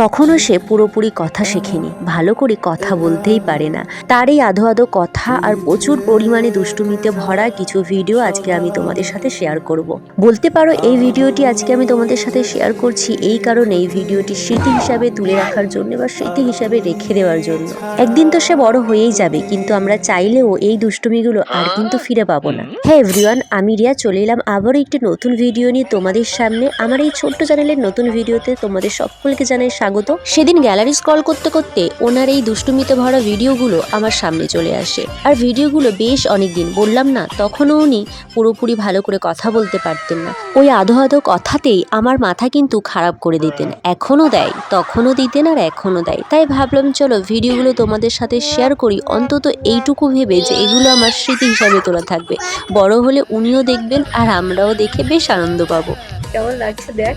তখনও সে পুরোপুরি কথা শেখেনি। ভালো করে কথা বলতেই পারে না। তার এই আধো আধো কথা আর প্রচুর পরিমাণে দুষ্টুমিতে ভরা কিছু ভিডিও আজকে আমি তোমাদের সাথে শেয়ার করব। বলতে পারো, এই ভিডিওটি আজকে আমি তোমাদের সাথে শেয়ার করছি এই কারণে এই ভিডিওটি স্মৃতি হিসাবে তুলে রাখার জন্য বা স্মৃতি হিসাবে রেখে দেওয়ার জন্য। একদিন তো সে বড় হয়েই যাবে, কিন্তু আমরা চাইলেও এই দুষ্টুমিগুলো আর কিন্তু ফিরে পাবো না। হ্যাঁ এভরিওয়ান আমি রিয়া চলে এলাম আবারও একটি নতুন ভিডিও নিয়ে তোমাদের সামনে। আমার এই ছোট্ট চ্যানেলের নতুন ভিডিওতে তোমাদের সকলকে জানাই স্বাগত। সেদিন গ্যালারি স্ক্রল করতে করতে ওনার এই দুষ্টুমিতে ভরা ভিডিওগুলো আমার সামনে চলে আসে। আর ভিডিওগুলো বেশ অনেকদিন, বললাম না, তখনও উনি পুরোপুরি ভালো করে কথা বলতে পারতেন না। ওই আধো আধো কথাতেই আমার মাথা কিন্তু খারাপ করে দিতেন। এখনও দেয়, তখনও দিতেন আর এখনও দেয়। তাই ভাবলাম, চলো ভিডিওগুলো তোমাদের সাথে শেয়ার করি। অন্তত এইটুকু ভেবে যে এগুলো আমার স্মৃতি হিসাবে তোলা থাকবে। বড় হলে উনিও দেখবেন আর আমরাও দেখে বেশ আনন্দ পাবো। কেমন লাগছে দেখ?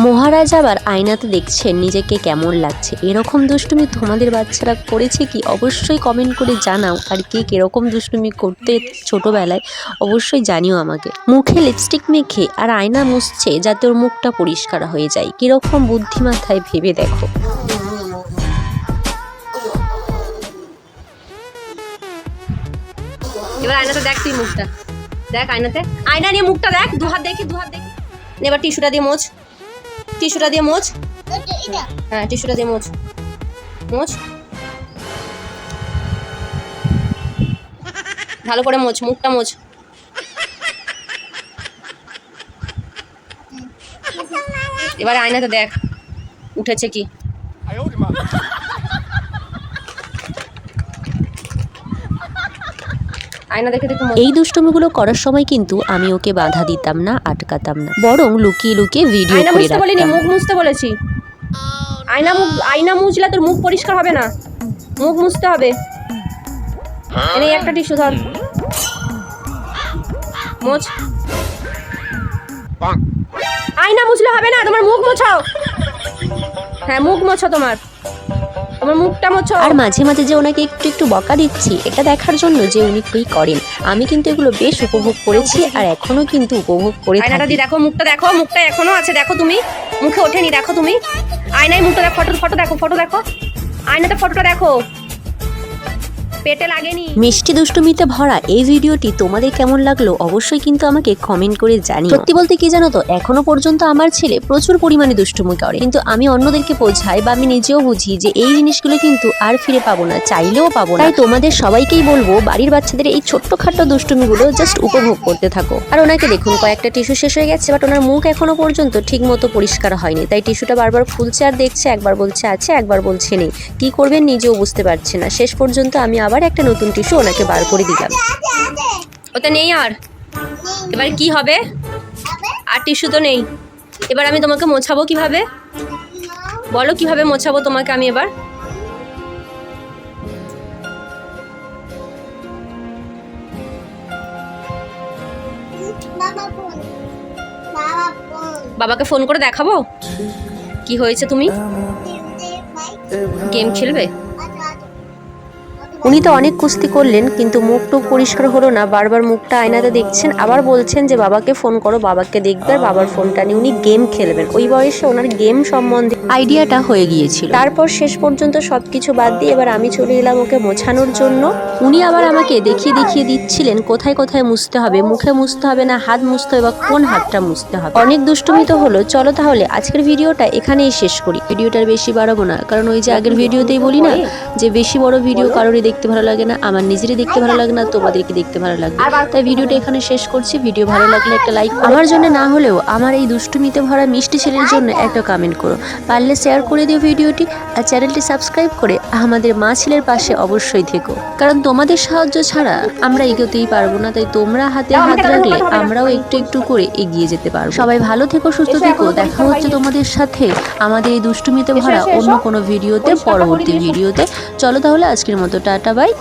মহারাজ আবার আয়নাতে দেখছেন নিজেকে কেমন লাগছে। এরকম দুষ্টুমি তোমাদের বাচ্চারা করেছে কি? অবশ্যই কমেন্ট করে জানাও। আর কে কীরকম দুষ্টুমি করতে ছোটবেলায়, অবশ্যই জানিও আমাকে। মুখে লিপস্টিক মেখে আর আয়না মুছছে যাতে ওর মুখটা পরিষ্কার হয়ে যায়। কীরকম বুদ্ধিমাথায় ভেবে দেখো। এবার আয়নাতে দেখ তুই মুখটা। দেখ আয়নাতে। আয়না নিয়ে মুখটা দেখ। দু হাত দেখি দু হাত দেখি। এবার টিস্যুটা দিয়ে মোচ টিস্যুটা দিয়ে মোচ। হ্যাঁ টিস্যুটা দিয়ে মোচ। মোচ। ভালো করে মোচ মুখটা মোচ। এবার আয়নাতে দেখ উঠেছে কি। আয়না দেখে দেখে এই দুষ্টুমিগুলো করার সময় কিন্তু আমি ওকে বাধা দিতাম না আটকাতাম না। বরং লুকিয়ে লুকিয়ে ভিডিও আয়না মুছতে বলিনি মুখ মুছতে বলেছি। আয়না মুখ আয়না মুছলে তোর মুখ পরিষ্কার হবে না। মুখ মুছতে হবে। এনে একটা টিস্যু ধর। মোছ। আয়না মুছলে হবে না তোমার মুখ মোছাও। হ্যাঁ মুখ মোছো তোমার। তোমার মুখটা মোছো। আর মাঝে মাঝে যে ওনাকে একটু একটু বকা দিচ্ছি এটা দেখার জন্য যে উনি কি করেন। আমি কিন্তু এগুলো বেশ উপভোগ করেছি আর এখনও কিন্তু উপভোগ করে থাকি। দেখো মুখটা দেখো মুখটা এখনও আছে দেখো তুমি। মুখে ওঠেনি দেখো তুমি। আয়নায় মুখটা দেখো ফটো ফটো দেখো ফটো দেখো। আয়নাতে ফটোটা দেখো। পেটে লাগেনি। মিষ্টি দুষ্টুমিতে ভরা এই ভিডিওটি তোমাদের কেমন লাগল অবশ্যই কিন্তু আমাকে কমেন্ট করে জানিও। সত্যি বলতে কি জানো তো, এখনও পর্যন্ত আমার ছেলে প্রচুর পরিমাণে দুষ্টুমি করে। কিন্তু আমি অন্যদেরকে বোঝাই বা আমি নিজেও বুঝি যে এই জিনিসগুলো কিন্তু আর ফিরে পাবো না, চাইলেও পাবো না। তাই তোমাদের সবাইকেই বলব, বাড়ির বাচ্চাদের এই ছোট্টখাট্ট দুষ্টুমিগুলো জাস্ট উপভোগ করতে থাকো। আর ওনাকে দেখুন, কয়েকটা টিস্যু শেষ হয়ে গেছে বাট ওনার মুখ এখনও পর্যন্ত ঠিক মতো পরিষ্কার হয়নি। তাই টিস্যুটা বারবার খুলছে আর দেখছে, একবার বলছে আছে, একবার বলছে নেই। কি করবেন নিজেও বুঝতে পারছে না। শেষ পর্যন্ত আমি আবার একটা নতুন টিস্যু ওনাকে বার করে দিলাম। ওটা নেই আর। এবার কি হবে? আর টিস্যু তো নেই। এবার আমি তোমাকে মোছাবো কীভাবে? বলো কীভাবে মোছাবো তোমাকে আমি এবার? বাবাকে ফোন করে দেখাবো? কি হয়েছে তুমি? গেম খেলবে? উনি তো অনেক কুস্তি করলেন কিন্তু মুখটুক পরিষ্কার হলো না। বারবার মুখটা আয়নাতে দেখছেন আবার বলছেন যে বাবাকে ফোন করো বাবাকে দেখবে। আর বাবার ফোনটা নিয়ে উনি গেম খেলবেন। ওই বয়সে ওনার গেম সম্বন্ধে আইডিয়াটা হয়ে গিয়েছিল। তারপর শেষ পর্যন্ত সবকিছু বাদ দিয়ে এবার আমি চলে এলাম ওকে মোছানোর জন্য। উনি আবার আমাকে দেখিয়ে দেখিয়ে দিচ্ছিলেন কোথায় কোথায় মুছতে হবে মুখে মুছতে হবে না হাত মুছতে হবে বা কোন হাতটা মুছতে হবে। অনেক দুষ্টুমি তো হলো। চলো তাহলে আজকের ভিডিওটা এখানেই শেষ করি। ভিডিওটার বেশি বাড়াবো না কারণ ওই যে আগের ভিডিওতেই বলি না যে বেশি বড় ভিডিও কারোরই দেখতে ভালো লাগে না আমার নিজেরই দেখতে ভালো লাগে না তোমাদেরকে দেখতে ভালো লাগবে তাই ভিডিওটা এখানে শেষ করছি ভিডিও ভালো লাগলে একটা লাইক আমার জন্য না হলেও আমার এই দুষ্টুমিতে ভরা মিষ্টি ছেলের জন্য একটা কমেন্ট করো। পারলে শেয়ার করে দিও ভিডিওটি আর চ্যানেলটি সাবস্ক্রাইব করে আমাদের মা ছেলের পাশে অবশ্যই থেকো। কারণ তোমাদের সাহায্য ছাড়া আমরা এগোতেই পারব না তাই তোমরা হাতে হাত রাখলে আমরাও একটু একটু করে এগিয়ে যেতে পারব। সবাই ভালো থেকো সুস্থ থেকো। দেখা হচ্ছে তোমাদের সাথে আমাদের এই দুষ্টুমিতে ভরা অন্য কোনো ভিডিওতে পরবর্তী ভিডিওতে। চলো তাহলে আজকের মতো টাটা বাই